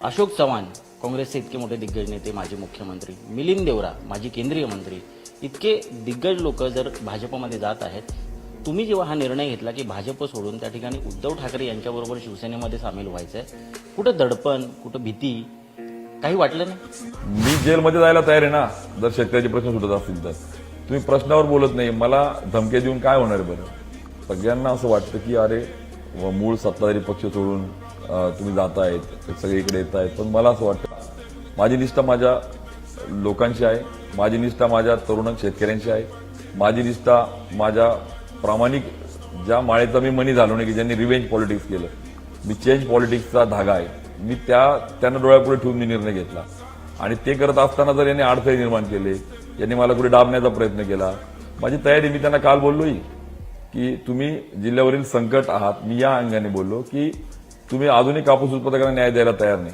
अशोक चव्हाण काँग्रेसचे इतके मोठे दिग्गज नेते माजी मुख्यमंत्री मिलिंद देवरा माजी केंद्रीय मंत्री इतके दिग्गज लोक जर भाजपमध्ये जात आहेत तुम्ही जेव्हा हा निर्णय घेतला की भाजप सोडून त्या ठिकाणी उद्धव ठाकरे यांच्याबरोबर शिवसेनेमध्ये सामील व्हायचं आहे कुठं दडपण कुठं भीती काही वाटलं नाही? मी जेलमध्ये जायला तयार आहे ना जर शेतकऱ्याचे प्रश्न सुटत असतील तर. तुम्ही प्रश्नावर बोलत नाही मला धमके देऊन काय होणार बरं? सगळ्यांना असं वाटतं की अरे व मूळ सत्ताधारी पक्ष सोडून तुम्ही जात सगळे इकडे येत आहेत पण मला असं वाटतं माझी निष्ठा माझ्या लोकांशी आहे माझी निष्ठा माझ्या तरुण शेतकऱ्यांशी आहे माझी निष्ठा माझ्या प्रामाणिक ज्या माळेचा मी मनी झालो नाही की ज्यांनी रिव्हेंज पॉलिटिक्स केलं मी चेंज पॉलिटिक्सचा धागा आहे. मी त्या त्यांना डोळ्यापुढे ठेवून मी निर्णय घेतला. आणि ते करत असताना जर यांनी अडथळे निर्माण केले यांनी मला कुठे डाबण्याचा प्रयत्न केला माझी तयारी मी त्यांना काल बोललोय की तुम्ही जिल्ह्यावरील संकट आहात मी या अंगाने बोललो की तुम्ही आधुनिक कापूस उत्पादकांना न्याय द्यायला तयार नाही.